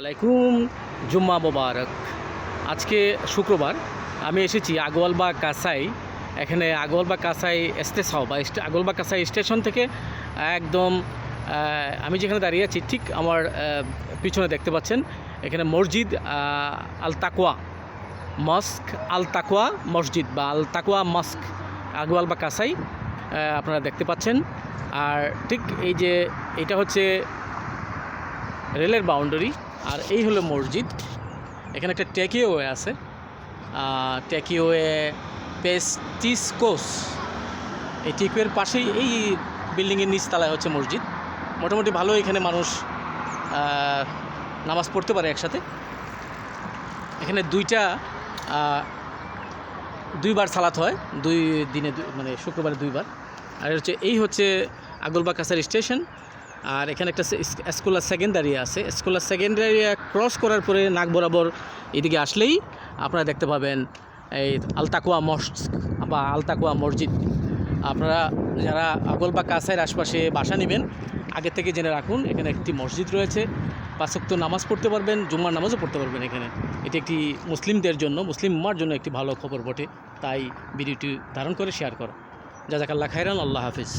ওয়ালাইকুম জুম্মা মোবারক। আজকে শুক্রবার, আমি এসেছি আগোয়ালবা কাসাই। এখানে আগোয়ালবা কাসাই স্টেশন বা স্টে- আগোয়ালবা কাসাই স্টেশন থেকে একদম আমি যেখানে দাঁড়িয়ে আছি, ঠিক আমার পিছনে দেখতে পাচ্ছেন, এখানে মসজিদ আল তাকোয়া মস্ক আল তাকোয়া মসজিদ বা আল তাকোয়া মস্ক আগোয়ালবা কাসাই আপনারা দেখতে পাচ্ছেন। আর ঠিক এই যে, এটা হচ্ছে রেলের বাউন্ডারি। আর এই হলো মসজিদ। এখানে একটা টেকিওয়ে আছে। টেকিওয়ে পেস্টিসকোস। এই টেকিওয়ের পাশেই এই বিল্ডিংয়ের নিচতলায় হচ্ছে মসজিদ। মোটামুটি ভালো এখানে মানুষ নামাজ পড়তে পারে একসাথে। এখানে দুইটা দুইবার সালাত হয়। দুই দিনে মানে শুক্রবারে দুইবার। আর হচ্ছে, এই হচ্ছে আগলবা কাছার স্টেশন। আর এখানে একটা স্কুলার সেকেন্ডারি আছে। স্কুলার সেকেন্ডারি ক্রস করার পরে নাক বরাবর এদিকে আসলেই আপনারা দেখতে পাবেন এই আলতাকুয়া মস্ক বা আলতাকুয়া মসজিদ। আপনারা যারা আগলবা কাছের আশপাশে বাসা নেবেন, আগে থেকে জেনে রাখুন, এখানে একটি মসজিদ রয়েছে। পাঁচক্ত নামাজ পড়তে পারবেন, জুম্মার নামাজও পড়তে পারবেন এখানে। এটি একটি মুসলিমদের জন্য, মুসলিম উম্মার জন্য একটি ভালো খবর বটে। তাই ভিডিওটি ধারণ করে শেয়ার করো। জাজাকাল্লাহ খাইরান আল্লাহ হাফিজ।